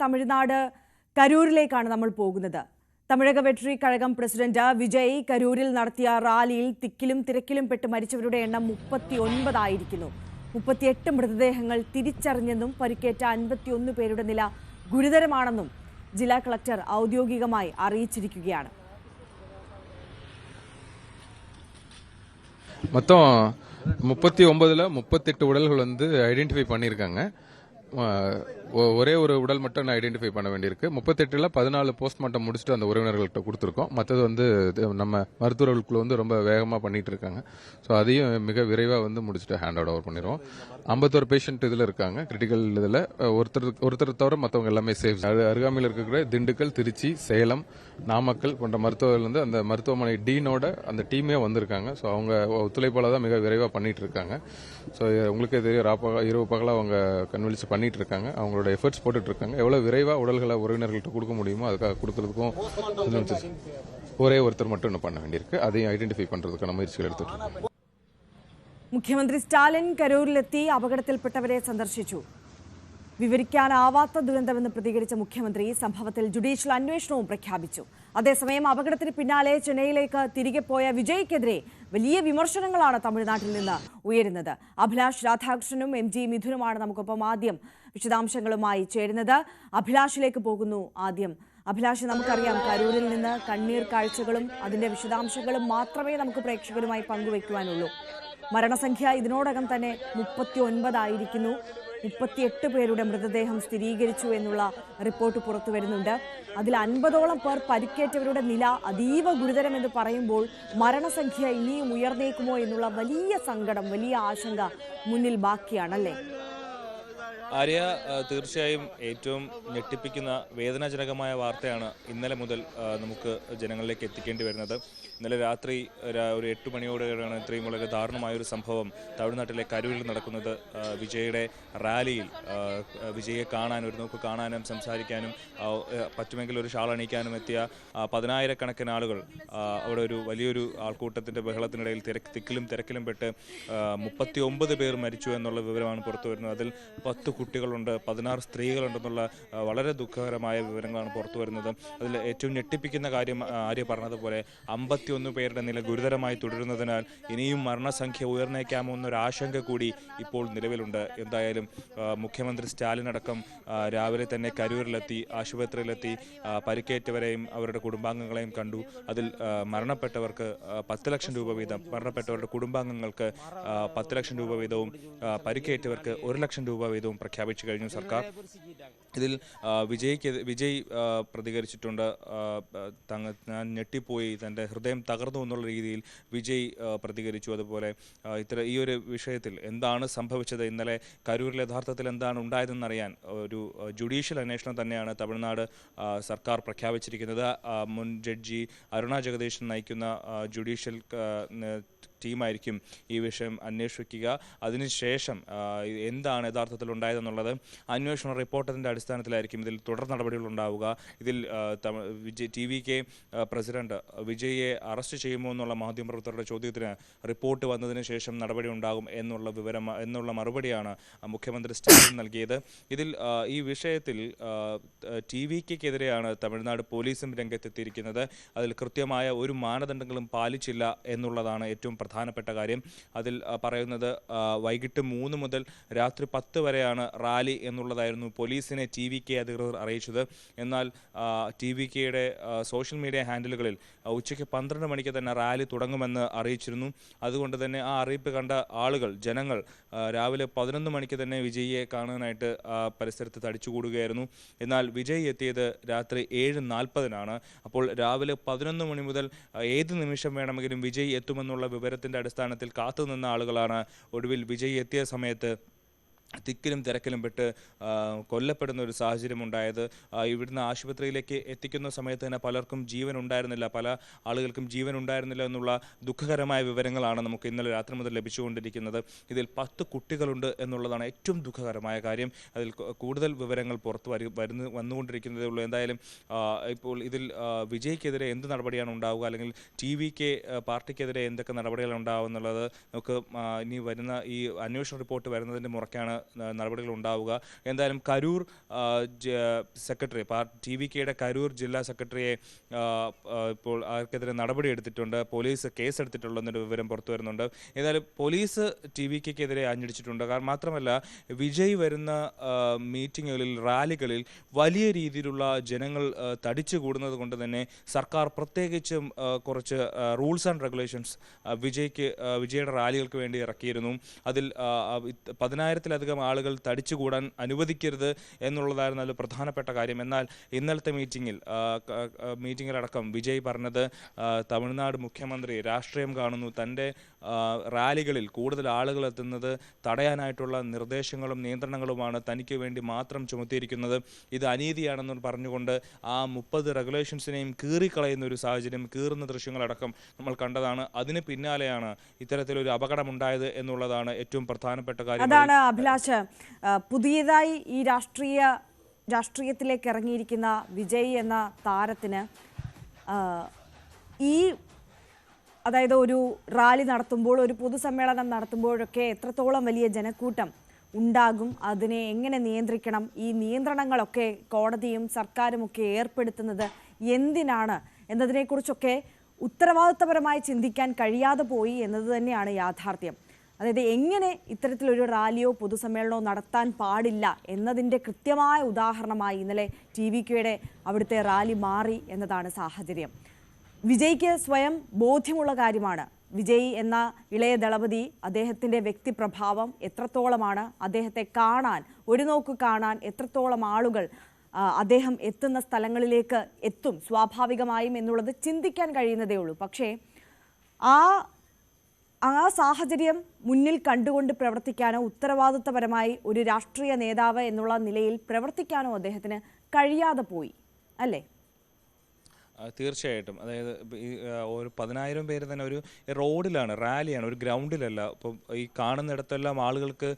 തമിഴ്നാട് കരൂരിലേക്കാണ് നമ്മൾ പോകുന്നത് തമിഴക വെട്രി കഴകം പ്രസിഡന്റ് വിജയ് കരൂരിൽ നടത്തിയ റാലിയിൽ തിക്കിലും തിരക്കിലും പെട്ട് മരിച്ചവരുടെ എണ്ണം മുപ്പത്തി ഒൻപതായിരിക്കുന്നു മുപ്പത്തിയെട്ട് മൃതദേഹങ്ങൾ തിരിച്ചറിഞ്ഞെന്നും പരിക്കേറ്റ അൻപത്തിയൊന്ന് പേരുടെ നില ഗുരുതരമാണെന്നും ജില്ലാ കളക്ടർ ഔദ്യോഗികമായി അറിയിച്ചിരിക്കുകയാണ് மொத்தம் முப்பத்தி ஒன்பதுல முப்பத்தெட்டு உடல்கள் வந்து ஐடென்டிஃபை பண்ணியிருக்காங்க அஹ் ஒ- ஒரே ஒரு உடல் மட்டும் நான் ஐடென்டிஃபை பண்ண வேண்டியிருக்கு. முப்பத்தெட்டுல பதினாலு போஸ்ட்மார்ட்டம் முடிச்சுட்டு அந்த உறவினர்கள்ட்ட கொடுத்துருக்கோம். மற்றது வந்து இது நம்ம மருத்துவர்களுக்குள்ள வந்து ரொம்ப வேகமாக பண்ணிட்டு இருக்காங்க ஸோ அதையும் மிக விரைவாக வந்து முடிச்சுட்டு ஹேண்ட் ஓவர் பண்ணிடுவோம். ஐம்பத்தோரு பேஷண்ட் இதில் இருக்காங்க. கிரிட்டிக்கல் இதில் ஒருத்தர் ஒருத்தர் தவிர மற்றவங்க எல்லாமே சேஃப் அருகாமையில் இருக்கக்கூடிய திண்டுக்கல் திருச்சி சேலம் நாமக்கல் போன்ற மருத்துவர்கள் வந்து அந்த மருத்துவமனை டீனோட அந்த டீமே வந்திருக்காங்க. ஸோ அவங்க ஒத்துழைப்பால் தான் மிக விரைவாக பண்ணிட்டு இருக்காங்க ஸோ உங்களுக்கே தெரியும் இரவு பகலாக அவங்க கன்வில்ஸ் பண்ணிட்டு இருக்காங்க அவங்களோட எஃபர்ட்ஸ் போட்டுட்டு இருக்காங்க எவ்வளோ விரைவாக உடல்களை உறவினர்கள்ட்ட கொடுக்க முடியுமோ அதுக்காக கொடுக்கறதுக்கும் இது ஒரே ஒருத்தர் மட்டும் இன்னும் பண்ண வேண்டியிருக்கு அதையும் ஐடென்டிஃபை பண்ணுறதுக்கான முயற்சிகள் எடுத்துட்டு இருக்கோம் മുഖ്യമന്ത്രി സ്റ്റാലിൻ കരൂരിലെത്തി അപകടത്തിൽപ്പെട്ടവരെ സന്ദർശിച്ചു വിവരിക്കാനാവാത്ത ദുരന്തമെന്ന് പ്രതികരിച്ച മുഖ്യമന്ത്രി സംഭവത്തിൽ ജുഡീഷ്യൽ അന്വേഷണവും പ്രഖ്യാപിച്ചു അതേസമയം അപകടത്തിന് പിന്നാലെ ചെന്നൈയിലേക്ക് തിരികെ പോയ വിജയ്ക്കെതിരെ വലിയ വിമർശനങ്ങളാണ് തമിഴ്നാട്ടിൽ നിന്ന് ഉയരുന്നത്. അഭിലാഷ് രാധാകൃഷ്ണനും എം ജി മിഥുനുമാണ് നമുക്കൊപ്പം ആദ്യം വിശദാംശങ്ങളുമായി ചേരുന്നത്. അഭിലാഷിലേക്ക് പോകുന്നു ആദ്യം. അഭിലാഷ് നമുക്കറിയാം കരൂരിൽ നിന്ന് കണ്ണീർ കാഴ്ചകളും അതിന്റെ വിശദാംശങ്ങളും മാത്രമേ നമുക്ക് പ്രേക്ഷകരുമായി പങ്കുവയ്ക്കുവാനുള്ളൂ. മരണസംഖ്യ ഇതിനോടകം തന്നെ മുപ്പത്തി ഒൻപതായിരിക്കുന്നു. മുപ്പത്തിയെട്ട് പേരുടെ മൃതദേഹം സ്ഥിരീകരിച്ചു എന്നുള്ള റിപ്പോർട്ട് പുറത്തു വരുന്നുണ്ട്. അതിൽ അൻപതോളം പേർ പരിക്കേറ്റവരുടെ നില അതീവ ഗുരുതരമെന്ന് പറയുമ്പോൾ മരണസംഖ്യ ഇനിയും ഉയർന്നേക്കുമോ എന്നുള്ള വലിയ സങ്കടം വലിയ ആശങ്ക മുന്നിൽ ബാക്കിയാണല്ലേ? ആര്യ തീർച്ചയായും ഏറ്റവും ഞെട്ടിപ്പിക്കുന്ന വേദനാജനകമായ വാർത്തയാണ് ഇന്നലെ മുതൽ നമുക്ക് ജനങ്ങളിലേക്ക് എത്തിക്കേണ്ടി വരുന്നത്. ഇന്നലെ രാത്രി ഒരു- എട്ട് മണിയോടെയാണ് ഇത്രയും വളരെ ദാരുണമായ ഒരു സംഭവം തമിഴ്നാട്ടിലെ കരൂരിൽ നടക്കുന്നത്. വിജയുടെ റാലിയിൽ വിജയെ കാണാൻ ഒരു നോക്ക് കാണാനും സംസാരിക്കാനും പറ്റുമെങ്കിൽ ഒരു ഷാൾ അണിയിക്കാനും എത്തിയ പതിനായിരക്കണക്കിന് ആളുകൾ അവിടെ ഒരു വലിയൊരു ആൾക്കൂട്ടത്തിന്റെ ബഹളത്തിനിടയിൽ തിരക്ക് തിക്കിലും തിരക്കിലും പെട്ട് മുപ്പത്തി ഒമ്പത് പേർ മരിച്ചു എന്നുള്ള വിവരമാണ് പുറത്തു വരുന്നത്. അതിൽ പത്ത് കുട്ടികളുണ്ട് പതിനാറ് സ്ത്രീകളുണ്ടെന്നുള്ള വളരെ ദുഃഖകരമായ വിവരങ്ങളാണ് പുറത്തു വരുന്നത്. അതിൽ ഏറ്റവും ഞെട്ടിപ്പിക്കുന്ന കാര്യം ആര്യ പറഞ്ഞതുപോലെ അമ്പത്തിയൊന്ന് പേരുടെ നില ഗുരുതരമായി തുടരുന്നതിനാൽ ഇനിയും മരണസംഖ്യ ഉയർന്നേക്കാമോ ആശങ്ക കൂടി ഇപ്പോൾ നിലവിലുണ്ട്. എന്തായാലും മുഖ്യമന്ത്രി സ്റ്റാലിൻ അടക്കം രാവിലെ തന്നെ കരൂരിലെത്തി ആശുപത്രിയിലെത്തി പരിക്കേറ്റവരെയും അവരുടെ കുടുംബാംഗങ്ങളെയും കണ്ടു. അതിൽ മരണപ്പെട്ടവർക്ക് പത്ത് ലക്ഷം രൂപ വീതം മരണപ്പെട്ടവരുടെ കുടുംബാംഗങ്ങൾക്ക് പത്ത് ലക്ഷം രൂപ വീതവും പരിക്കേറ്റവർക്ക് ഒരു ലക്ഷം രൂപ വീതവും പ്രഖ്യാപിച്ചു കഴിഞ്ഞു സർക്കാർ. ഇതിൽ വിജയ് വിജയ്ക്ക് വിജയ് പ്രതികരിച്ചിട്ടുണ്ട്. ഞാൻ ഞെട്ടിപ്പോയി. തന്റെ ഹൃദയം തകർന്നു എന്നുള്ള രീതിയിൽ വിജയ് പ്രതികരിച്ചു. അതുപോലെ ഇത്ര ഈ ഒരു വിഷയത്തിൽ എന്താണ് സംഭവിച്ചത്? ഇന്നലെ കരൂരിൽ യഥാർത്ഥത്തിൽ എന്താണ് ഉണ്ടായതെന്നറിയാൻ ഒരു ജുഡീഷ്യൽ അന്വേഷണം തന്നെയാണ് തമിഴ്നാട് സർക്കാർ പ്രഖ്യാപിച്ചിരിക്കുന്നത്. മുൻ ജഡ്ജി അരുണ ജഗദീശൻ നയിക്കുന്ന ജുഡീഷ്യൽ ടീമായിരിക്കും ഈ വിഷയം അന്വേഷിക്കുക. അതിനുശേഷം എന്താണ് യഥാർത്ഥത്തിൽ ഉണ്ടായതെന്നുള്ളത് അന്വേഷണ റിപ്പോർട്ടതിന്റെ അടിസ്ഥാനത്തിലായിരിക്കും ഇതിൽ തുടർ നടപടികൾ ഉണ്ടാവുക. ഇതിൽ Vijay T V K president വിജയെ arrest ചെയ്യുമോ എന്നുള്ള മാധ്യമപ്രവർത്തകരുടെ ചോദ്യത്തിന് റിപ്പോർട്ട് വന്നതിന് ശേഷം നടപടി ഉണ്ടാകും എന്നുള്ള വിവരം എന്നുള്ള മറുപടിയാണ് മുഖ്യമന്ത്രി സ്റ്റാലിൻ നൽകിയത്. ഇതിൽ ഈ വിഷയത്തിൽ ടി വി കെക്കെതിരെയാണ് തമിഴ്നാട് പോലീസും രംഗത്തെത്തിയിരിക്കുന്നത്. അതിൽ കൃത്യമായ ഒരു മാനദണ്ഡങ്ങളും പാലിച്ചില്ല എന്നുള്ളതാണ് ഏറ്റവും പ്രധാനപ്പെട്ട കാര്യം. അതിൽ പറയുന്നത് വൈകിട്ട് മൂന്ന് മുതൽ രാത്രി പത്ത് വരെയാണ് റാലി എന്നുള്ളതായിരുന്നു പോലീസിനെ ടി വി കെ അധികൃതർ അറിയിച്ചത്. എന്നാൽ ടി വി കെയുടെ സോഷ്യൽ മീഡിയ ഹാൻഡിലുകളിൽ ഉച്ചയ്ക്ക് പന്ത്രണ്ട് മണിക്ക് തന്നെ റാലി തുടങ്ങുമെന്ന് അറിയിച്ചിരുന്നു. അതുകൊണ്ട് തന്നെ ആ അറിയിപ്പ് കണ്ട ആളുകൾ ജനങ്ങൾ രാവിലെ പതിനൊന്ന് മണിക്ക് തന്നെ വിജയിയെ കാണാനായിട്ട് പരിസരത്ത് തടിച്ചുകൂടുകയായിരുന്നു. എന്നാൽ വിജയ് എത്തിയത് രാത്രി ഏഴ് നാൽപ്പതിനാണ്. അപ്പോൾ രാവിലെ പതിനൊന്ന് മണി മുതൽ ഏത് നിമിഷം വേണമെങ്കിലും വിജയ് എത്തുമെന്നുള്ള വിവരത്തിന്റെ അടിസ്ഥാനത്തിൽ കാത്തുനിന്ന ആളുകളാണ് ഒടുവിൽ വിജയ് എത്തിയ സമയത്ത് തിക്കിലും തിരക്കിലും പെട്ട് കൊല്ലപ്പെടുന്ന ഒരു സാഹചര്യം ഉണ്ടായത്. ഇവിടുന്ന് ആശുപത്രിയിലേക്ക് എത്തിക്കുന്ന സമയത്ത് തന്നെ പലർക്കും ജീവൻ ഉണ്ടായിരുന്നില്ല. പല ആളുകൾക്കും ജീവൻ ഉണ്ടായിരുന്നില്ല എന്നുള്ള ദുഃഖകരമായ വിവരങ്ങളാണ് നമുക്ക് ഇന്നലെ രാത്രി മുതൽ ലഭിച്ചുകൊണ്ടിരിക്കുന്നത്. ഇതിൽ പത്ത് കുട്ടികളുണ്ട് എന്നുള്ളതാണ് ഏറ്റവും ദുഃഖകരമായ കാര്യം. അതിൽ കൂടുതൽ വിവരങ്ങൾ പുറത്തു വരു വരുന്ന വന്നുകൊണ്ടിരിക്കുന്നതേ ഉള്ളൂ. എന്തായാലും ഇപ്പോൾ ഇതിൽ വിജയ്ക്കെതിരെ എന്ത് നടപടിയാണ് ഉണ്ടാവുക? അല്ലെങ്കിൽ ടി വി കെ പാർട്ടിക്കെതിരെ എന്തൊക്കെ നടപടികൾ ഉണ്ടാവുക എന്നുള്ളത് നമുക്ക് ഇനി വരുന്ന ഈ അന്വേഷണ റിപ്പോർട്ട് വരുന്നതിന്റെ മുറയ്ക്കാണ് നടപടികൾ ഉണ്ടാവുക എന്തായാലും കരൂർ സെക്രട്ടറി ടി വി കെയുടെ കരൂർ ജില്ലാ സെക്രട്ടറിയെ ഇപ്പോൾ ആർക്കെതിരെ നടപടി എടുത്തിട്ടുണ്ട്. പോലീസ് കേസ് വിവരം പുറത്തു വരുന്നുണ്ട്. ഏതായാലും പോലീസ് ടി വി കെക്കെതിരെ അഞ്ഞടിച്ചിട്ടുണ്ട്. കാരണം മാത്രമല്ല വിജയ് വരുന്ന മീറ്റിങ്ങുകളിൽ റാലികളിൽ വലിയ രീതിയിലുള്ള ജനങ്ങൾ തടിച്ചു കൂടുന്നത് കൊണ്ട് തന്നെ സർക്കാർ പ്രത്യേകിച്ചും കുറച്ച് റൂൾസ് ആൻഡ് റെഗുലേഷൻസ് വിജയ്ക്ക് വിജയുടെ റാലികൾക്ക് വേണ്ടി ഇറക്കിയിരുന്നു. അതിൽ ആ, പതിനായിരത്തിലധികം ആളുകൾ തടിച്ചുകൂടാൻ അനുവദിക്കരുത് എന്നുള്ളതായിരുന്നു അതിൽ പ്രധാനപ്പെട്ട കാര്യം. എന്നാൽ ഇന്നലത്തെ മീറ്റിംഗിൽ മീറ്റിങ്ങിലടക്കം വിജയ് പറഞ്ഞത് തമിഴ്നാട് മുഖ്യമന്ത്രി രാഷ്ട്രീയം കാണുന്നു. തന്റെ റാലികളിൽ കൂടുതൽ ആളുകൾ എത്തുന്നത് തടയാനായിട്ടുള്ള നിർദ്ദേശങ്ങളും നിയന്ത്രണങ്ങളുമാണ് തനിക്ക് വേണ്ടി മാത്രം ചുമത്തിയിരിക്കുന്നത്. ഇത് അനീതിയാണെന്ന് പറഞ്ഞുകൊണ്ട് ആ മുപ്പത് റെഗുലേഷൻസിനെയും കീറിക്കളയുന്ന ഒരു സാഹചര്യം കീറുന്ന ദൃശ്യങ്ങളടക്കം നമ്മൾ കണ്ടതാണ്. അതിന് പിന്നാലെയാണ് ഇത്തരത്തിലൊരു അപകടമുണ്ടായത് എന്നുള്ളതാണ് ഏറ്റവും പ്രധാനപ്പെട്ട കാര്യം. ആ, പുതിയതായി ഈ രാഷ്ട്രീയ രാഷ്ട്രീയത്തിലേക്ക് ഇറങ്ങിയിരിക്കുന്ന വിജയ് എന്ന താരത്തിന് ഈ അതായത് ഒരു റാലി നടത്തുമ്പോൾ ഒരു പൊതുസമ്മേളനം നടത്തുമ്പോഴൊക്കെ എത്രത്തോളം വലിയ ജനക്കൂട്ടം ഉണ്ടാകും? അതിനെ എങ്ങനെ നിയന്ത്രിക്കണം? ഈ നിയന്ത്രണങ്ങളൊക്കെ കോടതിയും സർക്കാരും ഒക്കെ ഏർപ്പെടുത്തുന്നത് എന്തിനാണ്? എന്നതിനെക്കുറിച്ചൊക്കെ ഉത്തരവാദിത്തപരമായി ചിന്തിക്കാൻ കഴിയാതെ പോയി എന്നത് തന്നെയാണ് യാഥാർത്ഥ്യം. അതായത് എങ്ങനെ ഇത്തരത്തിലൊരു റാലിയോ പൊതുസമ്മേളനമോ നടത്താൻ പാടില്ല എന്നതിന്റെ കൃത്യമായ ഉദാഹരണമായി ഇന്നലെ ടി വി കെയുടെ അവിടുത്തെ റാലി മാറി എന്നതാണ് സാഹചര്യം. വിജയ്ക്ക് സ്വയം ബോധ്യമുള്ള കാര്യമാണ്. വിജയ് എന്ന ഇളയ ദളപതി അദ്ദേഹത്തിന്റെ വ്യക്തിപ്രഭാവം എത്രത്തോളമാണ് അദ്ദേഹത്തെ കാണാൻ ഒരു നോക്ക് കാണാൻ എത്രത്തോളം ആളുകൾ അദ്ദേഹം എത്തുന്ന സ്ഥലങ്ങളിലേക്ക് എത്തും സ്വാഭാവികമായും എന്നുള്ളത് ചിന്തിക്കാൻ കഴിയുന്നതേ ഉള്ളൂ. പക്ഷേ ആ ആ സാഹചര്യം മുന്നിൽ കണ്ടുകൊണ്ട് പ്രവർത്തിക്കാനോ ഉത്തരവാദിത്തപരമായി ഒരു രാഷ്ട്രീയ നേതാവ് എന്നുള്ള നിലയിൽ പ്രവർത്തിക്കാനോ അദ്ദേഹത്തിന് കഴിയാതെ പോയി അല്ലേ? തീർച്ചയായിട്ടും. അതായത് ഒരു പതിനായിരം പേര് തന്നെ ഒരു റോഡിലാണ് റാലിയാണ് ഒരു ഗ്രൗണ്ടിലല്ല. ഇപ്പം ഈ കാണുന്നിടത്തെല്ലാം ആളുകൾക്ക്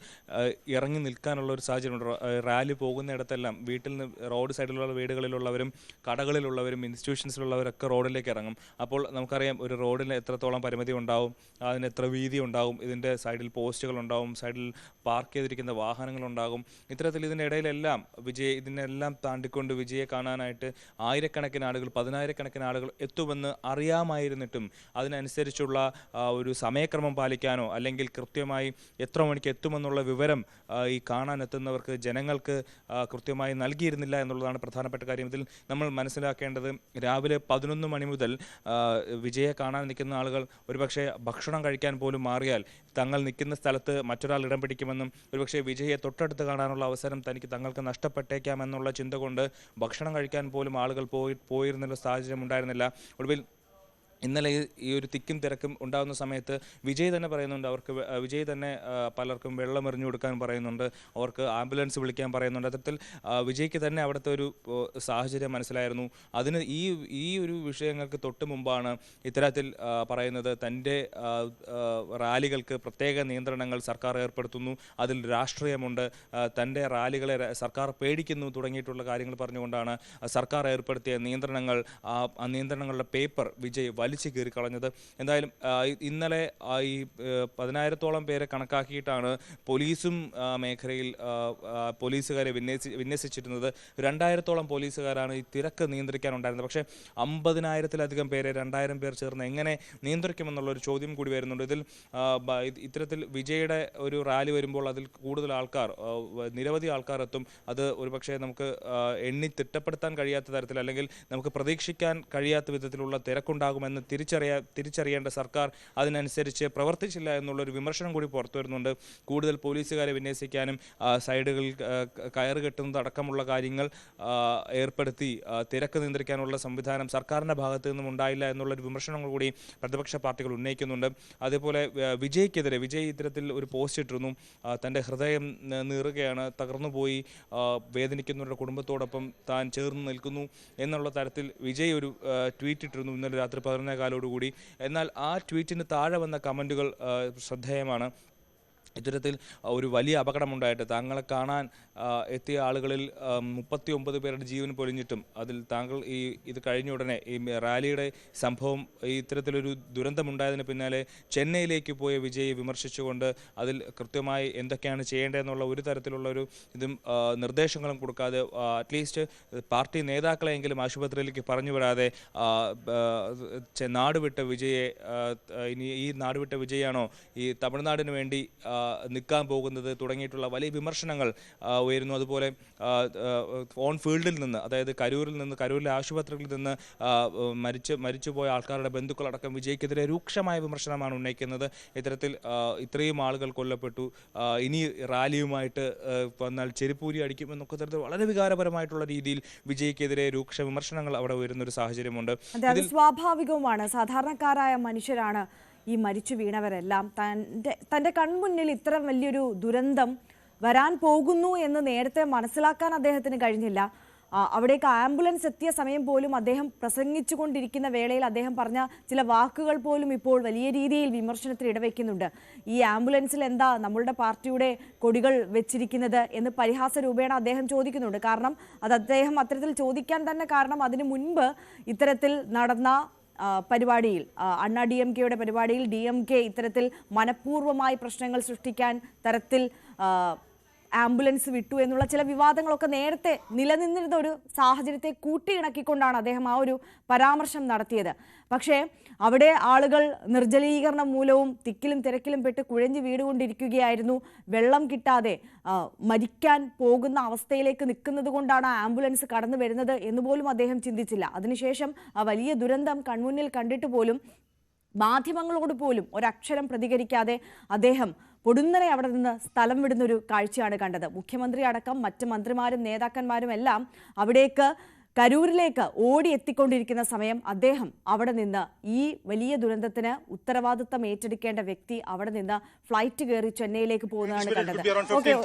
ഇറങ്ങി നിൽക്കാനുള്ള ഒരു സാഹചര്യമുണ്ട്. റാലി പോകുന്നിടത്തെല്ലാം വീട്ടിൽ നിന്ന് റോഡ് സൈഡിലുള്ള വീടുകളിലുള്ളവരും കടകളിലുള്ളവരും ഇൻസ്റ്റിറ്റ്യൂഷൻസിലുള്ളവരൊക്കെ റോഡിലേക്ക് ഇറങ്ങും. അപ്പോൾ നമുക്കറിയാം ഒരു റോഡിന് എത്രത്തോളം പരിമിതി ഉണ്ടാവും അതിന് എത്ര വീതി ഉണ്ടാവും ഇതിന്റെ സൈഡിൽ പോസ്റ്റുകൾ ഉണ്ടാവും സൈഡിൽ പാർക്ക് ചെയ്തിരിക്കുന്ന വാഹനങ്ങളുണ്ടാകും. ഇത്തരത്തിൽ ഇതിന്റെ ഇടയിലെല്ലാം വിജയ് ഇതിനെല്ലാം താണ്ടിക്കൊണ്ട് വിജയെ കാണാനായിട്ട് ആയിരക്കണക്കിന് ആളുകൾ പതിനായിരക്കണക്കിന് ആളുകൾ എത്തുമെന്ന് അറിയാമായിരുന്നിട്ടും അതിനനുസരിച്ചുള്ള ഒരു സമയക്രമം പാലിക്കാനോ അല്ലെങ്കിൽ കൃത്യമായി എത്ര മണിക്ക് എത്തുമെന്നുള്ള വിവരം ഈ കാണാൻ എത്തുന്നവർക്ക് ജനങ്ങൾക്ക് കൃത്യമായി നൽകിയിരുന്നില്ല എന്നുള്ളതാണ് പ്രധാനപ്പെട്ട കാര്യം. ഇതിൽ നമ്മൾ മനസ്സിലാക്കേണ്ടത് രാവിലെ പതിനൊന്ന് മണി മുതൽ വിജയെ കാണാൻ നിൽക്കുന്ന ആളുകൾ ഒരുപക്ഷെ ഭക്ഷണം കഴിക്കാൻ പോലും മാറിയാൽ തങ്ങൾ നിൽക്കുന്ന സ്ഥലത്ത് മറ്റൊരാൾ ഇടം പിടിക്കുമെന്നും ഒരുപക്ഷെ വിജയെ തൊട്ടടുത്ത് കാണാനുള്ള അവസരം തനിക്ക് തങ്ങൾക്ക് നഷ്ടപ്പെട്ടേക്കാമെന്നുള്ള ചിന്ത കൊണ്ട് ഭക്ഷണം കഴിക്കാൻ പോലും ആളുകൾ പോയി പോയിരുന്നുള്ള സാഹചര്യം ഉണ്ടായിരുന്നില്ല. ഒടുവിൽ ഇന്നലെ ഈ- ഒരു തിക്കും തിരക്കും ഉണ്ടാകുന്ന സമയത്ത് വിജയ് തന്നെ പറയുന്നുണ്ട് അവർക്ക് വിജയ് തന്നെ പലർക്കും വെള്ളം എറിഞ്ഞു കൊടുക്കാൻ പറയുന്നുണ്ട് അവർക്ക് ആംബുലൻസ് വിളിക്കാൻ പറയുന്നുണ്ട്. അത്തരത്തിൽ വിജയ്ക്ക് തന്നെ അവിടുത്തെ ഒരു സാഹചര്യം മനസ്സിലായിരുന്നു. അതിന് ഈ ഈ ഒരു വിഷയങ്ങൾക്ക് തൊട്ട് മുമ്പാണ് ഇത്തരത്തിൽ പറയുന്നത് തന്റെ റാലികൾക്ക് പ്രത്യേക നിയന്ത്രണങ്ങൾ സർക്കാർ ഏർപ്പെടുത്തുന്നു അതിൽ രാഷ്ട്രീയമുണ്ട് തന്റെ റാലികളെ സർക്കാർ പേടിക്കുന്നു തുടങ്ങിയിട്ടുള്ള കാര്യങ്ങൾ പറഞ്ഞുകൊണ്ടാണ് സർക്കാർ ഏർപ്പെടുത്തിയ നിയന്ത്രണങ്ങൾ ആ നിയന്ത്രണങ്ങളുടെ പേപ്പർ വിജയ് വലിച്ചു കീറി കളഞ്ഞത്. എന്തായാലും ഇന്നലെ ഈ പതിനായിരത്തോളം പേരെ കണക്കാക്കിയിട്ടാണ് പോലീസും മേഖലയിൽ പോലീസുകാരെ വിന്യസി വിന്യസിച്ചിരുന്നത്. രണ്ടായിരത്തോളം പോലീസുകാരാണ് ഈ തിരക്ക് നിയന്ത്രിക്കാനുണ്ടായിരുന്നത്. പക്ഷേ അമ്പതിനായിരത്തിലധികം പേരെ രണ്ടായിരം പേർ ചേർന്ന് എങ്ങനെ നിയന്ത്രിക്കുമെന്നുള്ള ഒരു ചോദ്യം കൂടി വരുന്നുണ്ട്. ഇതിൽ ഇത്തരത്തിൽ വിജയുടെ ഒരു റാലി വരുമ്പോൾ അതിൽ കൂടുതൽ ആൾക്കാർ നിരവധി ആൾക്കാർ എത്തും. അത് ഒരുപക്ഷെ നമുക്ക് എണ്ണി തിട്ടപ്പെടുത്താൻ കഴിയാത്ത തരത്തിൽ അല്ലെങ്കിൽ നമുക്ക് പ്രതീക്ഷിക്കാൻ കഴിയാത്ത വിധത്തിലുള്ള തിരക്കുണ്ടാകുമെന്ന് തിരിച്ചറിയാ തിരിച്ചറിയേണ്ട സർക്കാർ അതിനനുസരിച്ച് പ്രവർത്തിച്ചില്ല എന്നുള്ളൊരു വിമർശനം കൂടി പുറത്തു വരുന്നുണ്ട്. കൂടുതൽ പോലീസുകാരെ വിന്യസിക്കാനും സൈഡുകളിൽ കയറ് കെട്ടുന്നത് അടക്കമുള്ള കാര്യങ്ങൾ ഏർപ്പെടുത്തി തിരക്ക് നിയന്ത്രിക്കാനുള്ള സംവിധാനം സർക്കാരിന്റെ ഭാഗത്തു നിന്നും ഉണ്ടായില്ല എന്നുള്ളൊരു വിമർശനങ്ങൾ കൂടി പ്രതിപക്ഷ പാർട്ടികൾ ഉന്നയിക്കുന്നുണ്ട്. അതേപോലെ വിജയ്ക്കെതിരെ വിജയ് ഇത്തരത്തിൽ ഒരു പോസ്റ്റ് ഇട്ടിരുന്നു. തന്റെ ഹൃദയം നീറുകയാണ് തകർന്നുപോയി പോയി വേദനിക്കുന്നവരുടെ കുടുംബത്തോടൊപ്പം താൻ ചേർന്ന് നിൽക്കുന്നു എന്നുള്ള തരത്തിൽ വിജയ് ഒരു ട്വീറ്റ് ഇട്ടിരുന്നു ഇന്നലെ രാത്രി പതിനൊന്നേ കാലോടുകൂടി. എന്നാൽ ആ ട്വീറ്റിന് താഴെ വന്ന കമന്റുകൾ ശ്രദ്ധേയമാണ്. ഇത്തരത്തിൽ ഒരു വലിയ അപകടമുണ്ടായിട്ട് താങ്കളെ കാണാൻ എത്തിയ ആളുകളിൽ മുപ്പത്തി ഒമ്പത് പേരുടെ ജീവൻ പൊലിഞ്ഞിട്ടും അതിൽ താങ്കൾ ഈ ഇത് കഴിഞ്ഞ ഉടനെ ഈ റാലിയുടെ സംഭവം ഈ ഇത്തരത്തിലൊരു ദുരന്തമുണ്ടായതിന് പിന്നാലെ ചെന്നൈയിലേക്ക് പോയ വിജയെ വിമർശിച്ചുകൊണ്ട് അതിൽ കൃത്യമായി എന്തൊക്കെയാണ് ചെയ്യേണ്ടതെന്നുള്ള ഒരു തരത്തിലുള്ള ഒരു ഇതും നിർദ്ദേശങ്ങളും കൊടുക്കാതെ അറ്റ്ലീസ്റ്റ് പാർട്ടി നേതാക്കളെങ്കിലും ആശുപത്രിയിലേക്ക് പറഞ്ഞു വിടാതെ ആ, ആ, ചെ- നാട് വിട്ട വിജയെ ഇനി ഈ നാടുവിട്ട വിജയാണോ? ഈ തമിഴ്നാടിന് വേണ്ടി നിൽക്കാൻ പോകുന്നത് തുടങ്ങിയിട്ടുള്ള വലിയ വിമർശനങ്ങൾ ഉയരുന്നു. അതുപോലെ ഓൺ ഫീൽഡിൽ നിന്ന് അതായത് കരൂരിൽ നിന്ന് കരൂരിലെ ആശുപത്രികളിൽ നിന്ന് മരിച്ച് മരിച്ചുപോയ ആൾക്കാരുടെ ബന്ധുക്കളടക്കം വിജയ്ക്കെതിരെ രൂക്ഷമായ വിമർശനമാണ് ഉന്നയിക്കുന്നത്. ഇത്തരത്തിൽ ഇത്രയും ആളുകൾ കൊല്ലപ്പെട്ടു. ഇനി റാലിയുമായിട്ട് വന്നാൽ ചെരുപ്പൂരി അടിക്കുമെന്നൊക്കെ തരത്തിൽ വളരെ വികാരപരമായിട്ടുള്ള രീതിയിൽ വിജയ്ക്കെതിരെ രൂക്ഷ വിമർശനങ്ങൾ അവിടെ ഉയരുന്ന ഒരു സാഹചര്യമുണ്ട് സ്വാഭാവികവുമാണ്. സാധാരണക്കാരായ മനുഷ്യരാണ് ഈ മരിച്ചു വീണവരെല്ലാം തന്റെ തന്റെ കൺമുന്നിൽ ഇത്തരം വലിയൊരു ദുരന്തം വരാൻ പോകുന്നു എന്ന് നേരത്തെ മനസ്സിലാക്കാൻ അദ്ദേഹത്തിന് കഴിഞ്ഞില്ല. അവിടേക്ക് ആംബുലൻസ് എത്തിയ സമയം പോലും അദ്ദേഹം പ്രസംഗിച്ചുകൊണ്ടിരിക്കുന്ന വേളയിൽ അദ്ദേഹം പറഞ്ഞ ചില വാക്കുകൾ പോലും ഇപ്പോൾ വലിയ രീതിയിൽ വിമർശനത്തിന് ഇടവെക്കുന്നുണ്ട്. ഈ ആംബുലൻസിൽ എന്താ നമ്മളുടെ പാർട്ടിയുടെ കൊടികൾ വെച്ചിരിക്കുന്നത് എന്ന് പരിഹാസ രൂപേണ അദ്ദേഹം ചോദിക്കുന്നുണ്ട്. കാരണം അത് അദ്ദേഹം അത്തരത്തിൽ ചോദിക്കാൻ തന്നെ കാരണം അതിനു മുൻപ് ഇത്തരത്തിൽ നടന്ന പരിപാടിയിൽ അണ്ണാ ഡി എം കെയുടെ പരിപാടിയിൽ ഡി എം കെ ഇത്തരത്തിൽ മനഃപൂർവമായി പ്രശ്നങ്ങൾ സൃഷ്ടിക്കാൻ തരത്തിൽ ആംബുലൻസ് വിട്ടു എന്നുള്ള ചില വിവാദങ്ങളൊക്കെ നേരത്തെ നിലനിന്നിരുന്ന ഒരു സാഹചര്യത്തെ കൂട്ടിയിണക്കിക്കൊണ്ടാണ് അദ്ദേഹം ആ ഒരു പരാമർശം നടത്തിയത്. പക്ഷേ അവിടെ ആളുകൾ നിർജലീകരണം മൂലവും തിക്കിലും തിരക്കിലും പെട്ട് കുഴഞ്ഞു വീടുകൊണ്ടിരിക്കുകയായിരുന്നു വെള്ളം കിട്ടാതെ മരിക്കാൻ പോകുന്ന അവസ്ഥയിലേക്ക് നിൽക്കുന്നത് കൊണ്ടാണ് ആംബുലൻസ് കടന്നു വരുന്നത് എന്നുപോലും അദ്ദേഹം ചിന്തിച്ചില്ല. അതിനുശേഷം ആ വലിയ ദുരന്തം കൺമുന്നിൽ കണ്ടിട്ട് പോലും മാധ്യമങ്ങളോട് പോലും ഒരക്ഷരം പ്രതികരിക്കാതെ അദ്ദേഹം പൊടുന്നനെ അവിടെ നിന്ന് സ്ഥലം വിടുന്നൊരു കാഴ്ചയാണ് കണ്ടത്. മുഖ്യമന്ത്രി അടക്കം മറ്റ് മന്ത്രിമാരും നേതാക്കന്മാരും എല്ലാം അവിടേക്ക് കരൂരിലേക്ക് ഓടി എത്തിക്കൊണ്ടിരിക്കുന്ന സമയം അദ്ദേഹം അവിടെ നിന്ന് ഈ വലിയ ദുരന്തത്തിന് ഉത്തരവാദിത്തം ഏറ്റെടുക്കേണ്ട വ്യക്തി അവിടെ നിന്ന് ഫ്ലൈറ്റ് കയറി ചെന്നൈയിലേക്ക് പോകുന്നതാണ് കണ്ടത്. ഓക്കെ